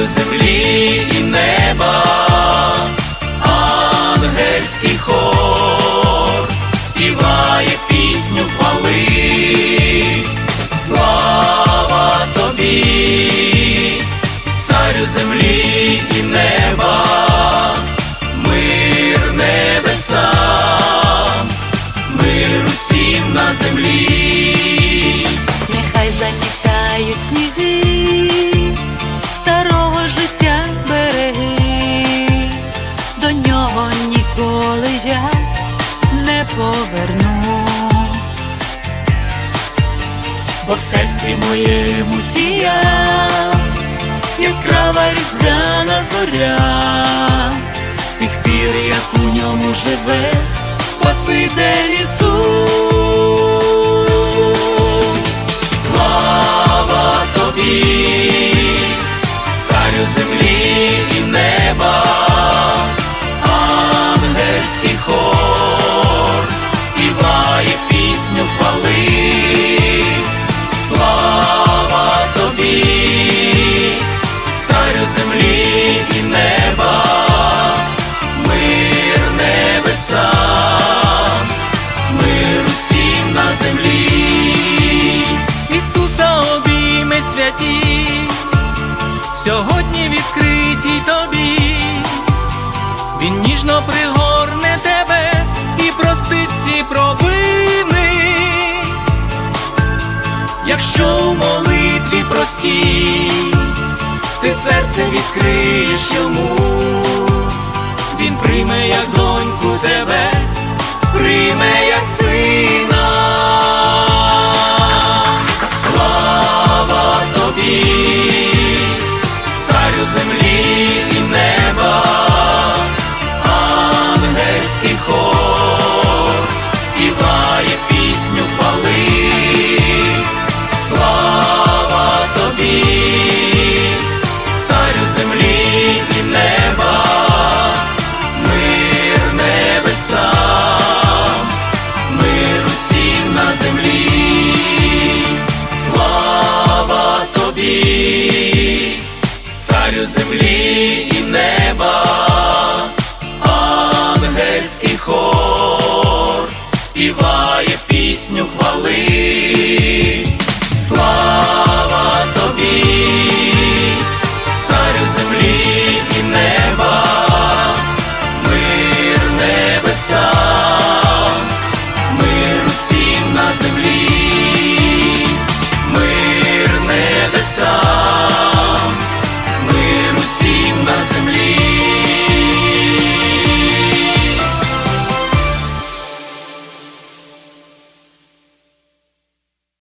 Царю землі і неба, ангельський хор співає пісню хвали. Слава тобі, царю землі і неба, бо в серці моєму сія яскрава різдвяна зоря, з тих пір, як у ньому живе Спаситель Ісус. Відкриті тобі. Він ніжно пригорне тебе і простить всі провини. Якщо у молитві простій, ти серце відкриєш йому, він прийме як доньку тебе, і неба, ангельський хор співає пісню.